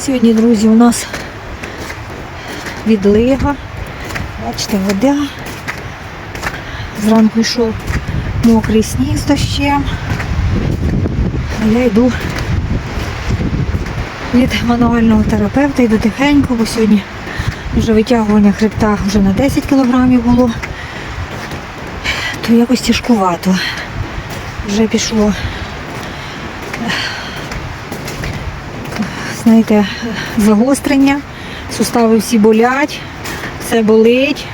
Сьогодні, друзі, у нас відлига. Бачите, вода. Зранку йшов мокрий сніг з дощем. А я йду від мануального терапевта, йду тихенько, бо сьогодні вже витягування хребта вже на 10 кілограмів було, то якось тяжкувато. Вже пішло, знаєте, загострення, сустави всі болять, все болить,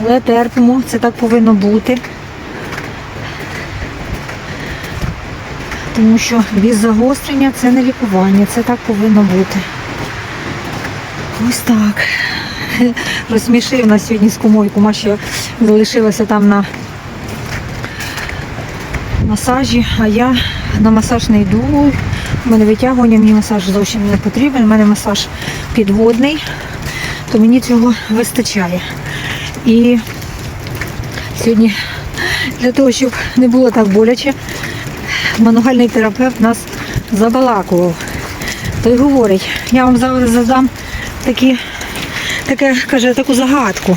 але терпимо, це так повинно бути. Тому що без загострення це не лікування, це так повинно бути. Ось так. Розсмішив нас сьогодні з кумою. Кума залишилася там на масажі, а я на масаж не йду. У мене витягування, мені масаж зовсім не потрібен. У мене масаж підводний, то мені цього вистачає. І сьогодні для того, щоб не було так боляче, мануальний терапевт нас забалакував. Той говорить, я вам зараз задам такі, таке, каже, таку загадку.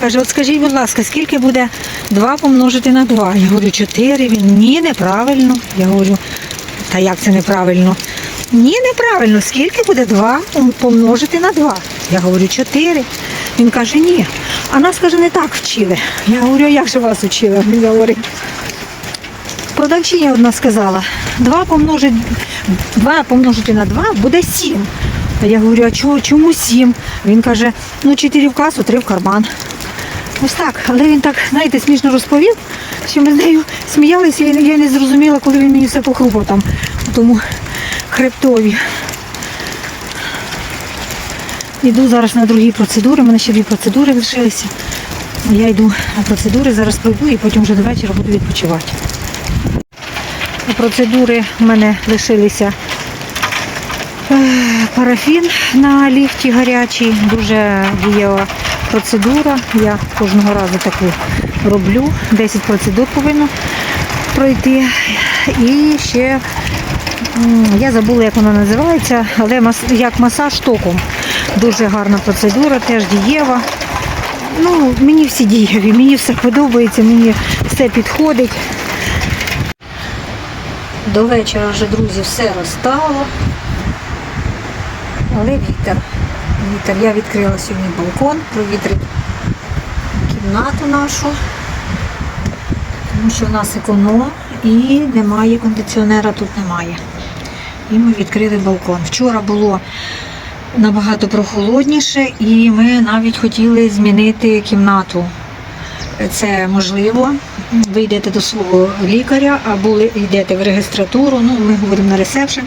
Каже, от скажіть, будь ласка, скільки буде 2 помножити на 2? Я говорю, 4. Він ні, неправильно. Я говорю, та як це неправильно? Ні, неправильно. Скільки буде 2 помножити на 2? Я говорю, 4. Він каже, ні. А нас, каже, не так вчили. Я говорю, як же вас вчили? Він говорить, Продавчиня одна сказала, 2 помножити, 2 помножити на 2 буде 7. А я говорю, а чого, чому 7? Він каже, ну 4 в касу, 3 в карман. Ось так, але він так, знаєте, смішно розповів, що ми з нею сміялися, і я не зрозуміла, коли він мені все похрупав там, у тому хребтові. Йду зараз на другі процедури, у мене ще дві процедури лишилися. Я йду на процедури, зараз пройду і потім вже до вечора буду відпочивати. Процедури в мене лишилися е, парафін на ліфті гарячий, дуже дієва процедура. Я кожного разу таку роблю. 10 процедур повинно пройти. І ще я забула, як вона називається, але як масаж током. Дуже гарна процедура, теж дієва. Ну, мені всі дієві, мені все подобається, мені все підходить. До вечора вже, друзі, все розстало. Але вітер. Вітер. Я відкрила сьогодні балкон, провітрить кімнату нашу, тому що в нас економ і немає кондиціонера, тут немає. І ми відкрили балкон. Вчора було набагато прохолодніше, і ми навіть хотіли змінити кімнату. Це можливо. Ви йдете до свого лікаря або йдете в регістратуру, ну ми говоримо на ресепшн,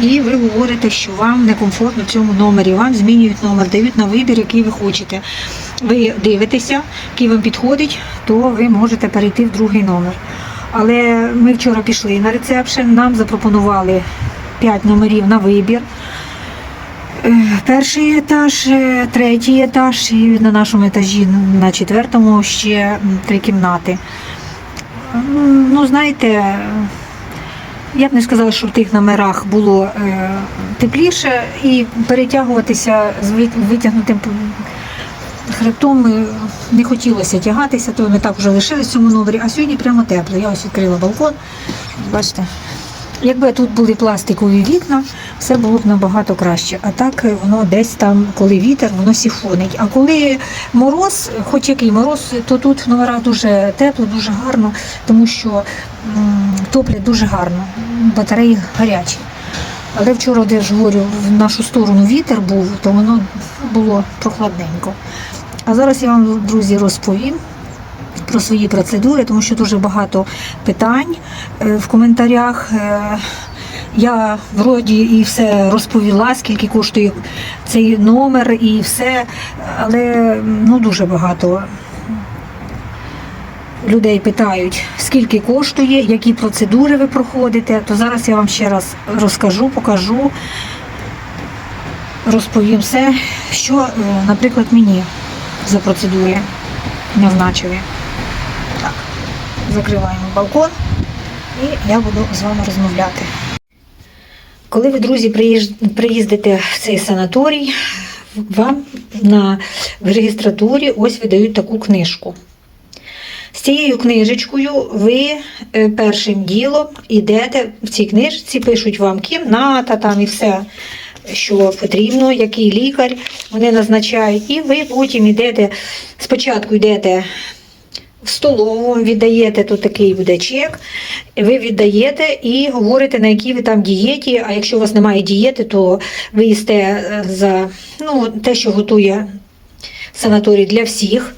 і ви говорите, що вам некомфортно в цьому номері. Вам змінюють номер, дають на вибір, який ви хочете. Ви дивитеся, який вам підходить, то ви можете перейти в другий номер. Але ми вчора пішли на ресепшн, нам запропонували 5 номерів на вибір. Перший етаж, е, третій етаж і на нашому етажі на четвертому ще три кімнати. Ну, знаєте, я б не сказала, що в тих номерах було е, тепліше і перетягуватися з витягнутим хребтом е, не хотілося тягатися, то ми так вже лишилися в цьому номері, а сьогодні прямо тепло. Я ось відкрила балкон. Бачите, Якби тут були пластикові вікна, все було б набагато краще. А так е, воно десь там, коли вітер, воно сіфонить. А коли мороз, хоч який мороз, то тут в номерах дуже тепло, дуже гарно, тому що топлять дуже гарно, батареї гарячі. Але вчора, де ж говорю, в нашу сторону вітер був, то воно було прохладненько. А зараз я вам, друзі, розповім про свої процедури, тому що дуже багато питань е, в коментарях. Е, Я вроді і все розповіла, скільки коштує цей номер і все, але ну дуже багато людей питають, скільки коштує, які процедури ви проходите. То зараз я вам ще раз розкажу, покажу, розповім все, що, е, наприклад, мені за процедури назначили. Закриваємо балкон і я буду з вами розмовляти. Коли ви, друзі, приїздите в цей санаторій, вам на в реєстратурі ось видають таку книжку. З цією книжечкою ви е, першим ділом йдете в цій книжці, пишуть вам кімната там і все, що потрібно, який лікар вони назначають. І ви потім йдете, спочатку йдете в віддаєте, тут такий буде чек, ви віддаєте і говорите, на якій ви там дієті. А якщо у вас немає дієти, то ви їсте е, за ну, те, що готує санаторій для всіх.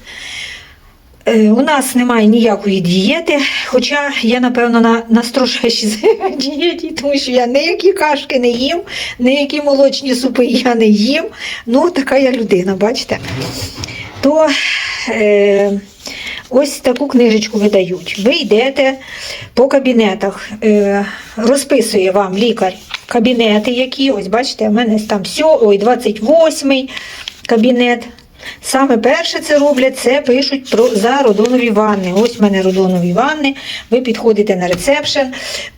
Е, У нас немає ніякої дієти, хоча я, напевно, на, на строжайшій дієті, тому що я ніякі кашки не їм, ніякі молочні супи я не їм. Ну, така я людина, бачите. То е, ось таку книжечку видають. Ви йдете по кабінетах, е, розписує вам лікар кабінети, які, ось бачите, в мене там сьо, ой, 28 кабінет. Саме перше це роблять, це пишуть про за родонові ванни. Ось в мене родонові ванни. Ви підходите на ресепшн,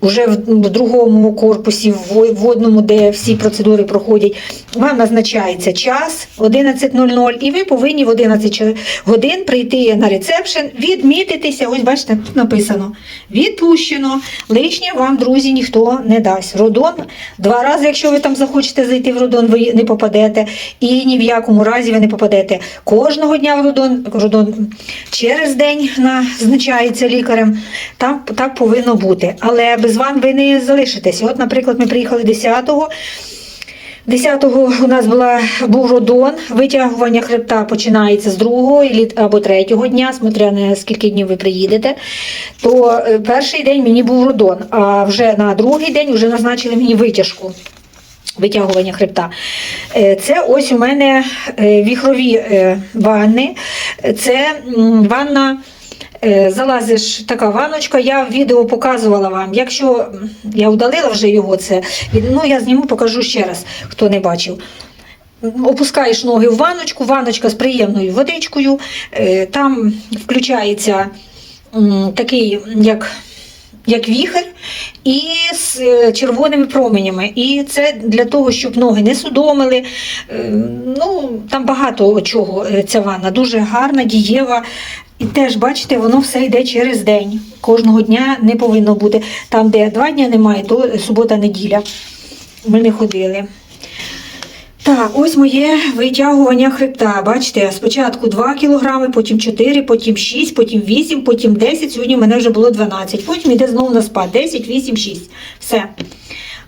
вже в, в другому корпусі, в в одному, де всі процедури проходять. Вам назначається час 11.00, і ви повинні в 11 годин прийти на ресепшн, відмітитися. Ось бачите, тут написано: відпущено. Лишнє вам, друзі, ніхто не дасть. Родон два рази, якщо ви там захочете зайти в родон, ви не попадете. І ні в якому разі ви не попадете кожного дня в родон. родон через день назначається лікарем. Там так повинно бути. Але без ван ви не залишитесь. От, наприклад, ми приїхали 10-го. 10-го у нас була, був родон, витягування хребта починається з другого або третього дня, смотря на скільки днів ви приїдете. То е, перший день мені був родон, а вже на другий день вже назначили мені витяжку. Витягування хребта. Е, Це ось у мене е, віхрові е, ванни. Це ванна. Залазиш така ванночка, я в відео показувала вам. Якщо я удалила вже його, це ну я зніму, покажу ще раз, хто не бачив. Опускаєш ноги в ванночку, ванночка з приємною водичкою, там включається такий, як як віхер, і з е, червоними променями. І це для того, щоб ноги не судомили. Е, Ну, там багато чого е, ця ванна, дуже гарна, дієва. І теж, бачите, воно все йде через день. Кожного дня не повинно бути. Там, де два дні немає, то субота-неділя. Ми не ходили. Так, ось моє витягування хребта. Бачите, спочатку 2 кг, потім 4, потім 6, потім 8, потім 10. Сьогодні в мене вже було 12. Потім йде знову на спад. 10, 8, 6. Все.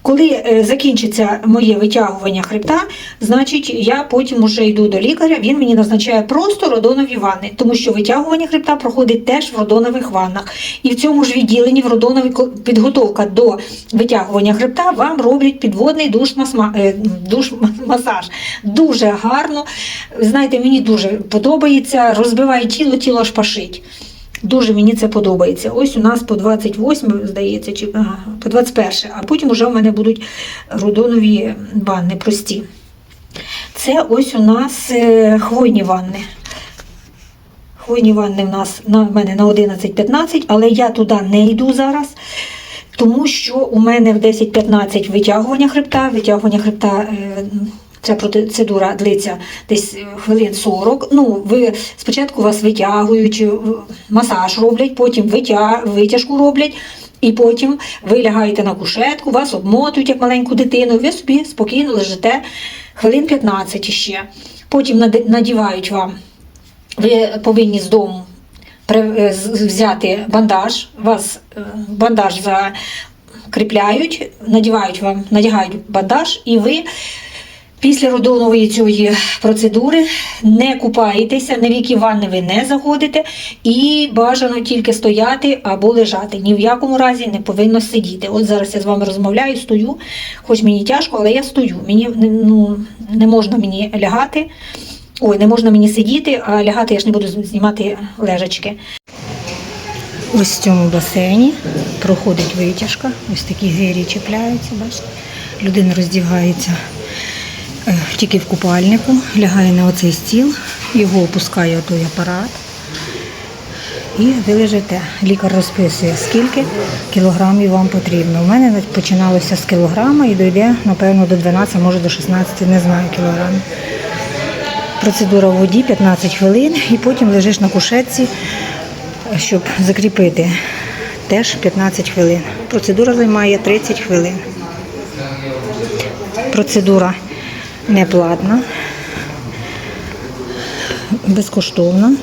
Коли е, закінчиться моє витягування хребта, значить я потім уже йду до лікаря, він мені назначає просто родонові ванни, тому що витягування хребта проходить теж в родонових ваннах. І в цьому ж відділенні в родоновій підготовка до витягування хребта вам роблять підводний душ, е, душ масаж. Дуже гарно. Знаєте, мені дуже подобається, розбиває тіло, тіло аж пашить. Дуже мені це подобається. Ось у нас по 28, здається, чи по 21, а потім вже в мене будуть родонові ванни прості. Це ось у нас е, хвойні ванни. Хвойні ванни в нас на в мене на 11-15, але я туди не йду зараз. Тому що у мене в 10-15 витягування хребта, витягування хребта. Ця процедура длиться десь е, хвилин 40. Ну, ви спочатку вас витягують, е, масаж роблять, потім витя... витяжку роблять, і потім ви лягаєте на кушетку, вас обмотують як маленьку дитину, ви собі спокійно лежите хвилин 15 іще. Потім надівають вам ви повинні з дому е, взяти бандаж, вас бандаж закріпляють, надівають вам, надягають бандаж, і ви після родонової цієї процедури не купаєтеся, на віки ванни ви не заходите, і бажано тільки стояти або лежати. Ні в якому разі не повинно сидіти. От зараз я з вами розмовляю, стою, хоч мені тяжко, але я стою. Мені ну, не можна мені лягати. Ой, не можна мені сидіти, а лягати я ж не буду знімати лежачки. Ось в цьому басейні проходить витяжка, ось такі гирі чіпляються, бачите. Людина роздягається тільки в купальнику, лягає на оцей стіл, його опускає той апарат. і ви лежите. Лікар розписує, скільки кілограмів вам потрібно. У мене починалося з кілограма і дойде, напевно, до 12, може до 16, не знаю кілограмів. Процедура в воді 15 хвилин і потім лежиш на кушетці, щоб закріпити. Теж 15 хвилин. Процедура займає 30 хвилин. Процедура неплатна, безкоштовна.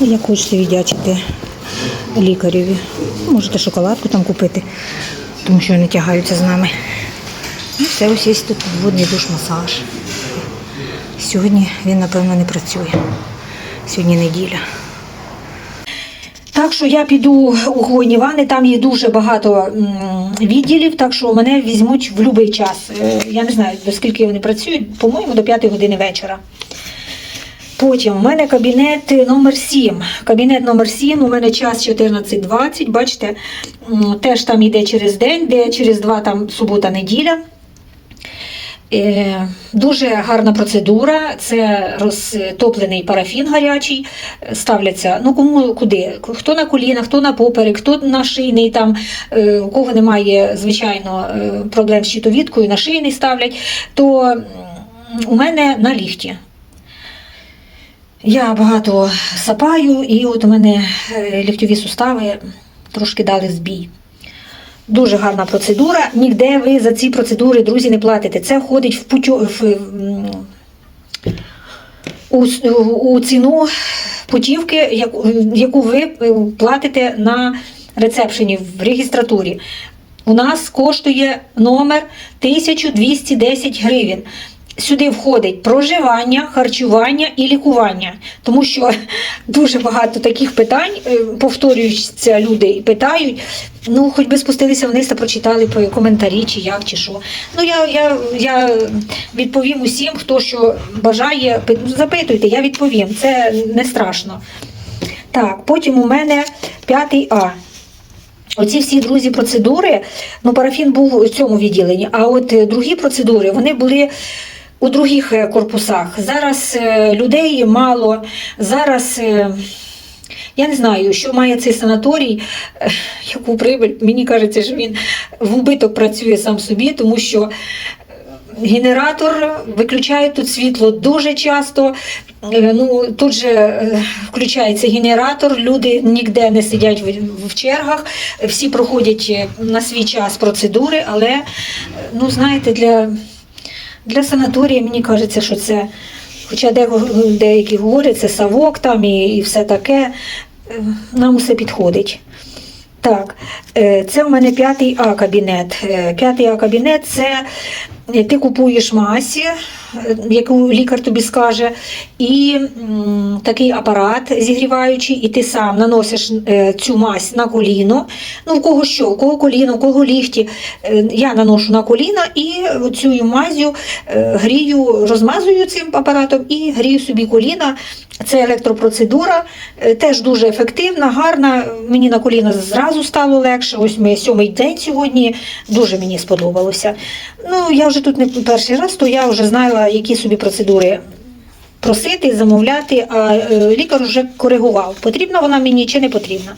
Як хочете віддячити лікареві. Можете шоколадку там купити, тому що вони тягаються з нами. І все, ось є тут водний душ-масаж. Сьогодні він, напевно, не працює. Сьогодні неділя. Так що я піду у Хвойні Вани, там є дуже багато відділів, так що мене візьмуть в будь-який час. Е, Я не знаю, до скільки вони працюють, по-моєму, до 5 години вечора. Потім у мене кабінет номер 7. Кабінет номер 7, у мене час 14.20. Бачите, теж там йде через день, де через два там субота-неділя. Е, Дуже гарна процедура. Це розтоплений парафін гарячий. Ставляться ну кому куди? Хто на колінах, хто на поперек, хто на шийний. Там е, у кого немає звичайно е, проблем з щитовідкою, на шийний ставлять. То у мене на ліфті. Я багато сапаю, і от у мене ліктьові сустави трошки дали збій. Дуже гарна процедура. Ніде ви за ці процедури, друзі, не платите. Це входить в путю в, у, у ціну путівки, яку, ви е, платите на рецепшені в регістратурі. У нас коштує номер 1210 гривень. Сюди входить проживання, харчування і лікування, тому що дуже багато таких питань е, повторюються люди питають. Ну, хоч би спустилися вниз та прочитали коментарі, чи як, чи що. Ну я, я, я відповім усім, хто що бажає. Запитуйте, я відповім. Це не страшно. Так, потім у мене п'ятий А. Оці всі друзі процедури, ну парафін був у цьому відділенні, а от е, другі процедури вони були у других е, корпусах. Зараз е, людей мало, зараз. е, Я не знаю, що має цей санаторій, яку прибиль. Мені кажеться, що він в убиток працює сам собі, тому що генератор виключає тут світло дуже часто. Ну, тут же включається генератор, люди ніде не сидять в, чергах, всі проходять на свій час процедури, але ну, знаєте, для, для санаторії мені кажеться, що це, хоча деякі говорять, це савок там і, і все таке, е, нам усе підходить. Так, е, це в мене п'ятий А кабінет. Е, П'ятий А кабінет це ти купуєш масі, яку лікар тобі скаже, і такий апарат зігріваючий, і ти сам наносиш е, цю мазь на коліно. Ну, в кого що, у кого коліно, у кого ліхті. Е, Я наношу на коліна і цю мазю е, грію, розмазую цим апаратом і грію собі коліна. Це електропроцедура, теж дуже ефективна, гарна. Мені на коліна зразу стало легше. Ось ми сьомий день сьогодні. Дуже мені сподобалося. Ну, я вже тут не перший раз, то я вже знала, які собі процедури просити, замовляти, а е, лікар вже коригував, потрібна вона мені чи не потрібна.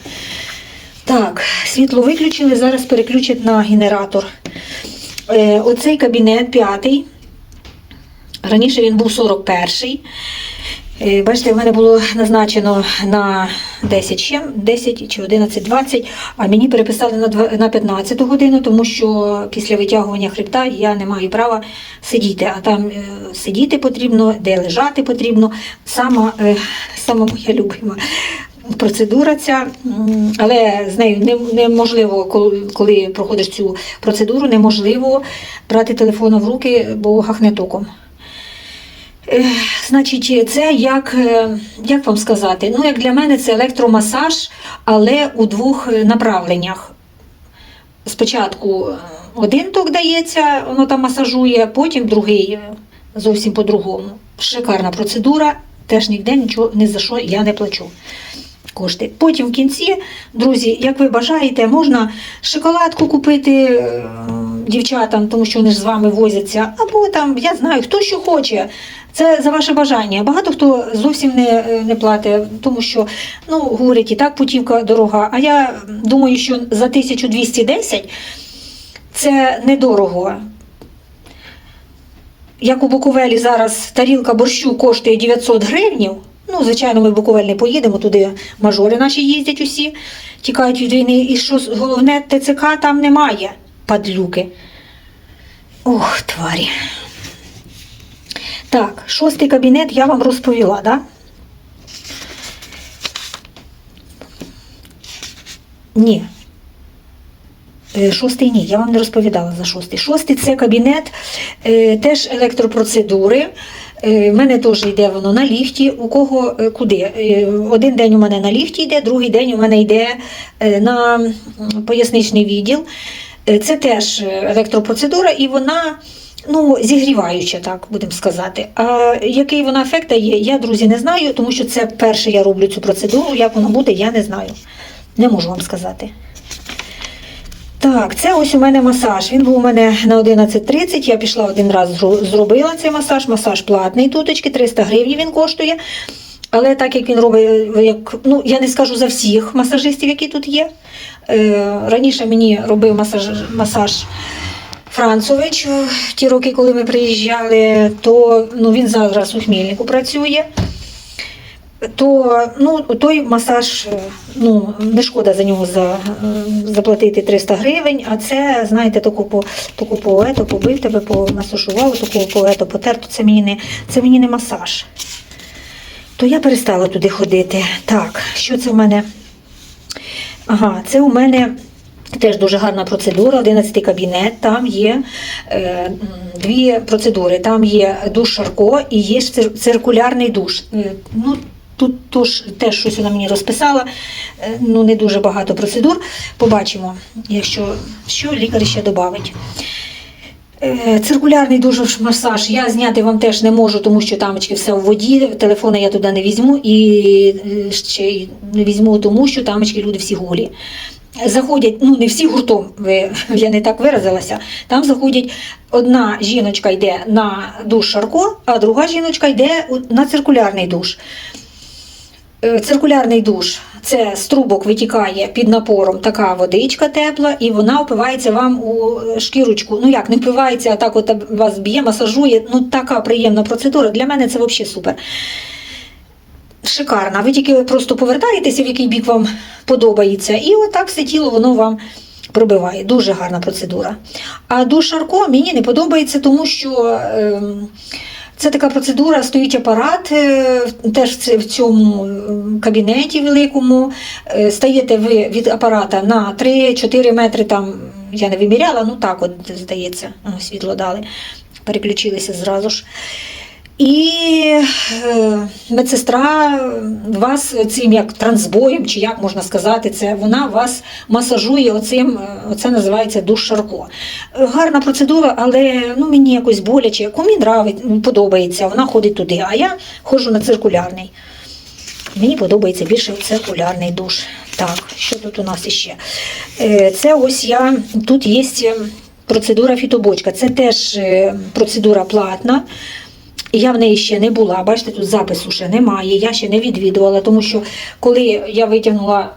Так, світло виключили, зараз переключать на генератор. Е, оцей кабінет п'ятий. Раніше він був 41-й. Е, Бачите, в мене було назначено на 10 чим, 10 чи 11, 20, а мені переписали на два- на 15 годину, тому що після витягування хребта я не маю права сидіти. А там е, сидіти потрібно, де лежати потрібно. Сама, е, сама моя любима процедура ця, але з нею не- неможливо, коли проходиш цю процедуру, неможливо брати телефон в руки, бо гахне током. Значить, це як, е, як вам сказати? Ну, як для мене, це електромасаж, але у двох направленнях. Спочатку е, один ток дається, воно там масажує, потім другий е, зовсім по-другому. Шикарна процедура, теж ніде нічого не за що я не плачу. Кошти. Потім в кінці, друзі, як ви бажаєте, можна шоколадку купити дівчатам, тому що вони ж з вами возяться, або там, я знаю, хто що хоче. Це за ваше бажання. Багато хто зовсім не, не платить, тому що ну, говорять, і так путівка дорога. А я думаю, що за 1210 це недорого. Як у Буковелі зараз тарілка борщу коштує 900 гривнів. Ну, звичайно, ми в Буковель не поїдемо, туди мажори наші їздять усі, тікають від війни. І що головне, ТЦК там немає, падлюки. Ох, тварі. Так, шостий кабінет я вам розповіла, да? Ні. Е, Шостий ні, я вам не розповідала за шостий. Шостий це кабінет, е, теж електропроцедури. Е, в мене теж йде воно на ліфті. У кого е, куди? Е, один день у мене на ліфті йде, другий день у мене йде е, на поясничний відділ. Е, Це теж е, електропроцедура, і вона ну, зігріваюча, так будемо сказати. А який вона ефект дає, я, друзі, не знаю, тому що це перше я роблю цю процедуру. Як воно буде, я не знаю. Не можу вам сказати. Так, це ось у мене масаж. Він був у мене на 11.30. Я пішла один раз зробила цей масаж. Масаж платний туточки, 300 гривень він коштує. Але так як він робить, як, ну я не скажу за всіх масажистів, які тут є. Е, раніше мені робив масаж, масаж Францович е, в ті роки, коли ми приїжджали, то ну, він зараз у Хмільнику працює то ну, той масаж, е, ну, не шкода за нього за, е, заплатити 300 гривень, а це, знаєте, таку по, таку по ето, побив тебе, помасажував, таку по ето, потер, то це мені, не, це мені не масаж. То я перестала туди ходити. Так, що це в мене? Ага, це у мене теж дуже гарна процедура, 11 кабінет. Там є е, дві процедури. Там є душ Шарко і є циркулярний душ. Е, ну, тут тож, теж щось вона мені розписала. Е, ну, не дуже багато процедур. Побачимо, якщо що лікар ще додавить. Е, Циркулярний дуже масаж я зняти вам теж не можу, тому що тамочки все в воді. Телефона я туди не візьму і е, ще не візьму, тому що тамочки люди всі голі. Заходять, ну не всі гуртом, я не так виразилася. Там заходять одна жіночка йде на душ Шарко, а друга жіночка йде на циркулярний душ. Е, Циркулярний душ це з трубок витікає під напором така водичка тепла, і вона впивається вам у е, шкірочку. Ну як не впивається, а так от вас б'є, масажує. Ну така приємна процедура. Для мене це взагалі супер. Шикарна. Ви тільки просто повертаєтеся, в який бік вам подобається, і отак все тіло воно вам пробиває. Дуже гарна процедура. А душ Шарко мені не подобається, тому що. ем, це така процедура, стоїть апарат е, теж в цьому е, кабінеті великому. Е, Стаєте ви від апарата на 3-4 метри, там я не виміряла, ну так от здається, світло дали, переключилися зразу ж. І е, медсестра вас цим як трансбоєм, чи як можна сказати, це вона вас масажує оцим, е, оце називається душ Шарко. Гарна процедура, але ну, мені якось боляче. Кому нравить, подобається, вона ходить туди, а я ходжу на циркулярний. Мені подобається більше циркулярний душ. Так, що тут у нас іще? Е, Це ось я, тут є е, процедура фітобочка. Це теж процедура платна. Я в неї ще не була. Бачите, тут запису ще немає. Я ще не відвідувала, тому що коли я витягнула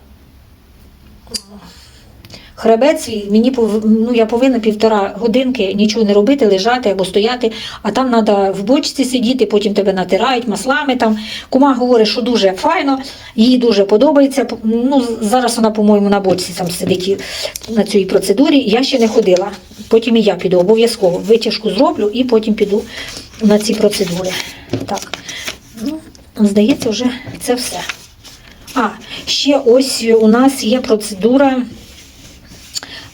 хребець, свій, мені ну, я повинна півтора годинки нічого не робити, лежати або стояти, а там треба в бочці сидіти, потім тебе натирають маслами. Там. Кума говорить, що дуже файно, їй дуже подобається. Ну, зараз вона, по-моєму, на бочці там сидить на цій процедурі. Я ще не ходила. Потім і я піду обов'язково. Витяжку зроблю і потім піду на ці процедури. Так. Ну, здається, вже це все. А, ще ось у нас є процедура.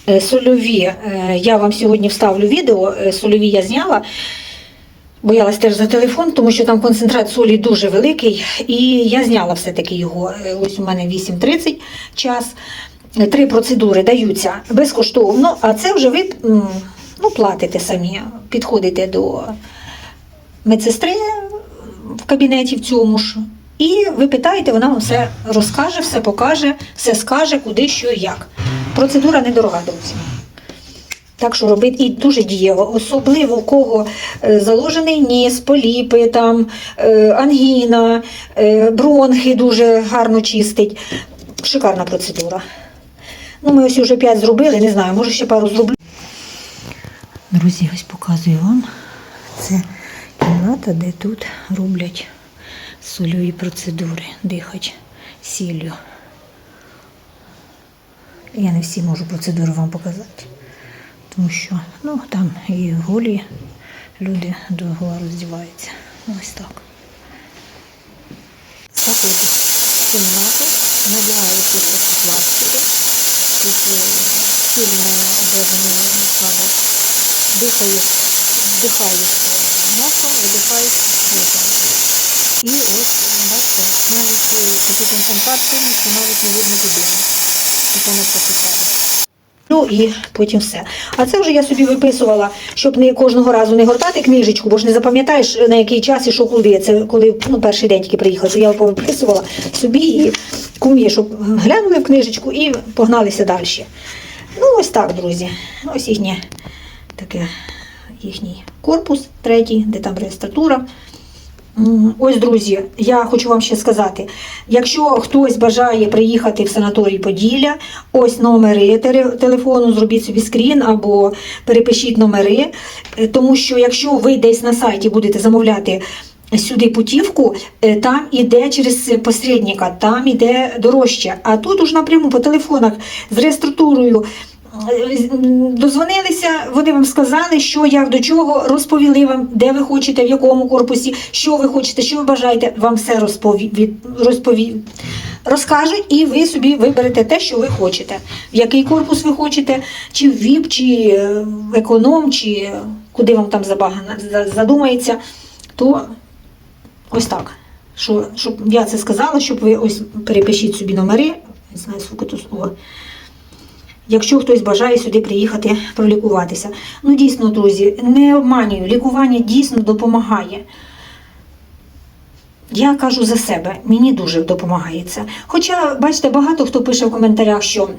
Е, Сольові, Е, я вам сьогодні вставлю відео, е, сольові я зняла. Боялась теж за телефон, тому що там концентрат солі дуже великий, і я зняла все-таки його. Ось у мене 8.30 час. Три процедури даються безкоштовно, а це вже ви ну, платите самі, підходите до медсестри в кабінеті в цьому ж. І ви питаєте, вона вам все розкаже, все покаже, все скаже, куди, що як. Процедура недорога, друзі. Так що робити і дуже дієво, особливо у кого е, заложений ніс, поліпи, там, е, ангіна, е, бронхи дуже гарно чистить. Шикарна процедура. Ну, ми ось вже 5 зробили, не знаю, може ще пару зроблю. Друзі, ось показую вам. Це кімната, де тут роблять сольові процедури, дихать сіллю. Я не всі можу процедури вам показати. Тому що ну, там і голі люди до роздіваються. Ось так. Заходить в кімнату, надягається такі пластики. Тут сильно образаний складок. Дихає, вдихає носом, видихає ротом. І ось, бачите, навіть е, такі концентрації, що навіть не видно людини. Таке не прописали. Ну і потім все. А це вже я собі виписувала, щоб не кожного разу не гортати книжечку, бо ж не запам'ятаєш на який час і що куди. Це коли ну, перший день тільки приїхала, то я повиписувала собі і кумі, щоб глянули в книжечку і погналися далі. Ну, ось так, друзі. Ось їхнє таке їхній корпус третій, де там реєстратура. Ось, друзі, я хочу вам ще сказати: якщо хтось бажає приїхати в санаторій Поділля, ось номери телефону, зробіть собі скрін або перепишіть номери, Е, тому що якщо ви десь на сайті будете замовляти сюди путівку, е, там іде через посередника, там іде дорожче. А тут уж напряму по телефонах з реєстратурою. Е, Дозвонилися, вони вам сказали, що як до чого, розповіли вам, де ви хочете, в якому корпусі, що ви хочете, що ви бажаєте, вам все розпові... розпові... розкажуть, і ви собі виберете те, що ви хочете. В який корпус ви хочете, чи в ВІП, чи е, в економ, чи куди вам там забагано задумається, то ось так. Що, щоб я це сказала, щоб ви ось перепишіть собі номери. Не знаю, скільки тут слово. Якщо хтось бажає сюди приїхати пролікуватися. Ну, дійсно, друзі, не обманюю, лікування дійсно допомагає. Я кажу за себе, мені дуже допомагає це. Хоча, бачите, багато хто пише в коментарях, що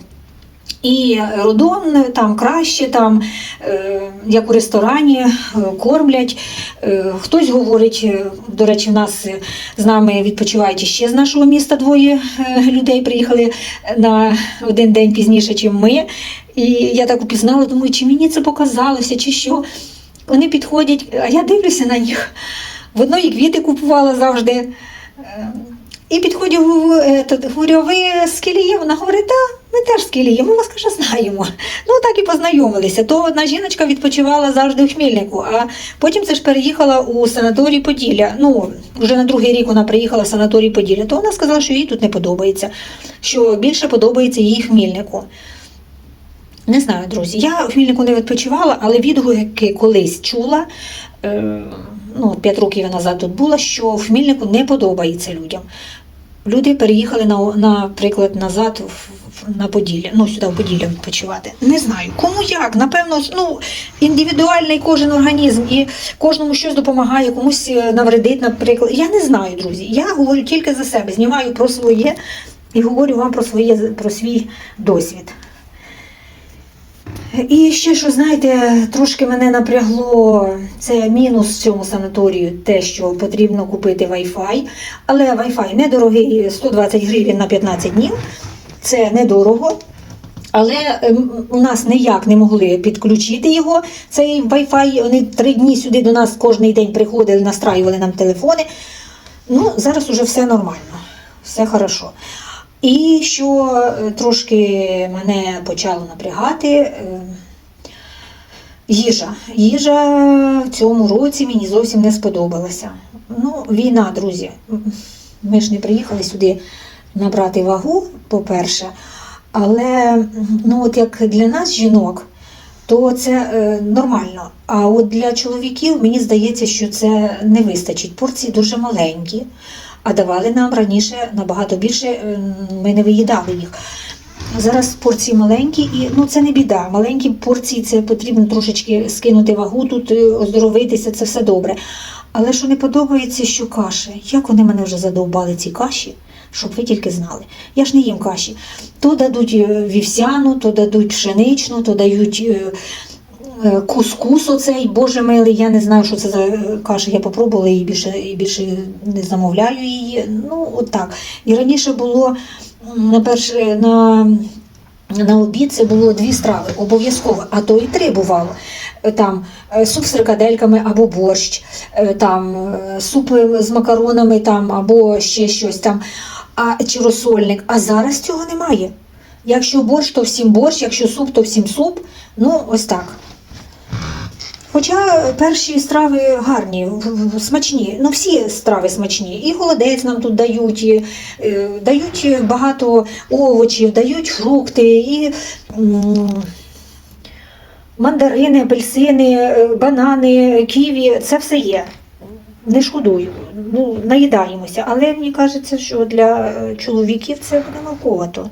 і родон там краще, там, е, як у ресторані, е, кормлять. Е, хтось говорить, до речі, в нас з нами відпочивають ще з нашого міста двоє людей приїхали на один день пізніше, ніж ми. І я так упізнала, думаю, чи мені це показалося, чи що. Вони підходять, а я дивлюся на них. В одної квіти купувала завжди. І підходять, говорю, е, то- говорю, «А ви з Кілії? Вона говорить, так, ми теж з Кілії, ми вас каже, знаємо. Ну так і познайомилися. То одна жіночка відпочивала завжди у Хмільнику, а потім це ж переїхала у санаторій Поділля. Ну, вже на другий рік вона приїхала в санаторій Поділля, то вона сказала, що їй тут не подобається, що більше подобається їй Хмільнику. Не знаю, друзі. Я в Хмільнику не відпочивала, але відгуки колись чула. Е, ну, 5 років назад тут була, що в Хмільнику не подобається людям. Люди переїхали на, наприклад, назад в- на Поділля, ну сюди в Поділля відпочивати. Не знаю, кому як. Напевно, ну, індивідуальний кожен організм і кожному щось допомагає, комусь е, навредить, наприклад. Я не знаю, друзі. Я говорю тільки за себе, знімаю про своє і говорю вам про, своє, про свій досвід. І ще що, знаєте, трошки мене напрягло це мінус цьому санаторію, те, що потрібно купити Wi-Fi. Але Wi-Fi недорогий, 120 гривень на 15 днів. Це недорого. Але ем, у нас ніяк не могли підключити його, цей Wi-Fi. Вони три дні сюди до нас кожен день приходили, настраювали нам телефони. Ну, зараз уже все нормально, все хорошо. І що е, трошки мене почало напрягати. е, Їжа. Їжа в цьому році мені зовсім не сподобалася. Ну, війна, друзі. Ми ж не приїхали сюди набрати вагу, по-перше. Але ну, от як для нас, жінок, то це е, нормально. А от для чоловіків мені здається, що це не вистачить. Порції дуже маленькі, а давали нам раніше набагато більше, е, ми не виїдали їх. Зараз порції маленькі, і ну це не біда. Маленькі порції це потрібно трошечки скинути вагу, тут е, оздоровитися, це все добре. Але що не подобається, що каші. Як вони мене вже задовбали ці каші, щоб ви тільки знали. Я ж не їм каші. То дадуть е, вівсяну, то дадуть пшеничну, то дають Кускус оцей, боже милий, я не знаю, що це за е, каша. Я попробувала і більше, і більше не замовляю її. Ну, от. І раніше було на перше на, на обід це було дві страви, обов'язково, а то і три бувало. Е, Там е, суп з фрикадельками або борщ, е, там е, суп з макаронами там, або ще щось там, а, чи розсольник. А зараз цього немає. Якщо борщ, то всім борщ, якщо суп, то всім суп. Ну, ось так. Хоча перші страви гарні, смачні. Ну, всі страви смачні. І голодець нам тут дають, і, е, дають багато овочів, дають фрукти, і мандарини, апельсини, е, банани, ківі це все є. Не шкодую. Ну, наїдаємося. Але мені кажеться, що для е, чоловіків це буде малковато.